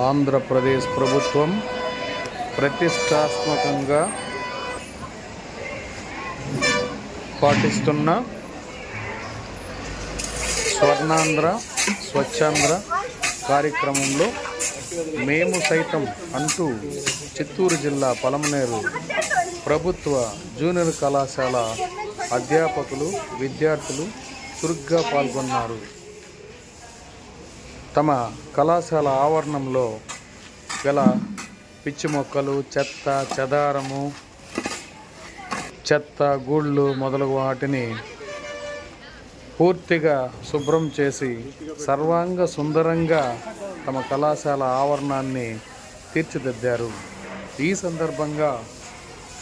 ఆంధ్రప్రదేశ్ ప్రభుత్వం ప్రతిష్టాత్మకంగా పాటిస్తున్న స్వర్ణాంధ్ర స్వచ్ఛాంధ్ర కార్యక్రమంలో మేము సైతం అంటూ చిత్తూరు జిల్లా పలమనేరు ప్రభుత్వ జూనియర్ కళాశాల అధ్యాపకులు విద్యార్థులు చురుగ్గా పాల్గొన్నారు. తమ కళాశాల ఆవరణంలో గల పిచ్చి మొక్కలు చెత్త చెదారము చెత్త గూళ్ళు మొదలగు వాటిని పూర్తిగా శుభ్రం చేసి సర్వాంగ సుందరంగా తమ కళాశాల ఆవరణాన్ని తీర్చిదిద్దారు. ఈ సందర్భంగా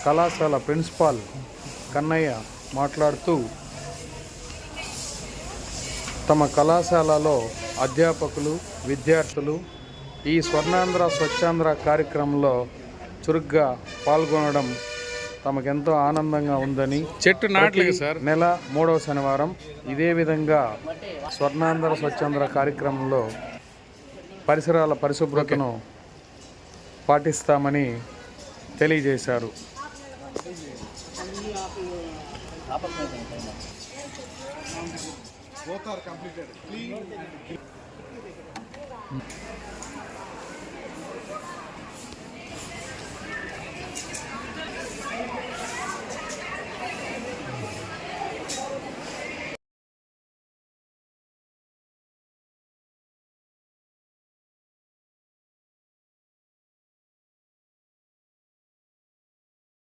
కళాశాల ప్రిన్సిపాల్ కన్నయ్య మాట్లాడుతూ తమ కళాశాలలో అధ్యాపకులు విద్యార్థులు ఈ స్వర్ణాంధ్ర స్వచ్ఛాంధ్ర కార్యక్రమంలో చురుగ్గా పాల్గొనడం తమకెంతో ఆనందంగా ఉందని చెట్టు నాట్లేదు ప్రతి సార్. నెల మూడవ శనివారం ఇదే విధంగా స్వర్ణాంధ్ర స్వచ్ఛాంధ్ర కార్యక్రమంలో పరిసరాల పరిశుభ్రతను పాటిస్తామని తెలియజేశారు. both are completed clean and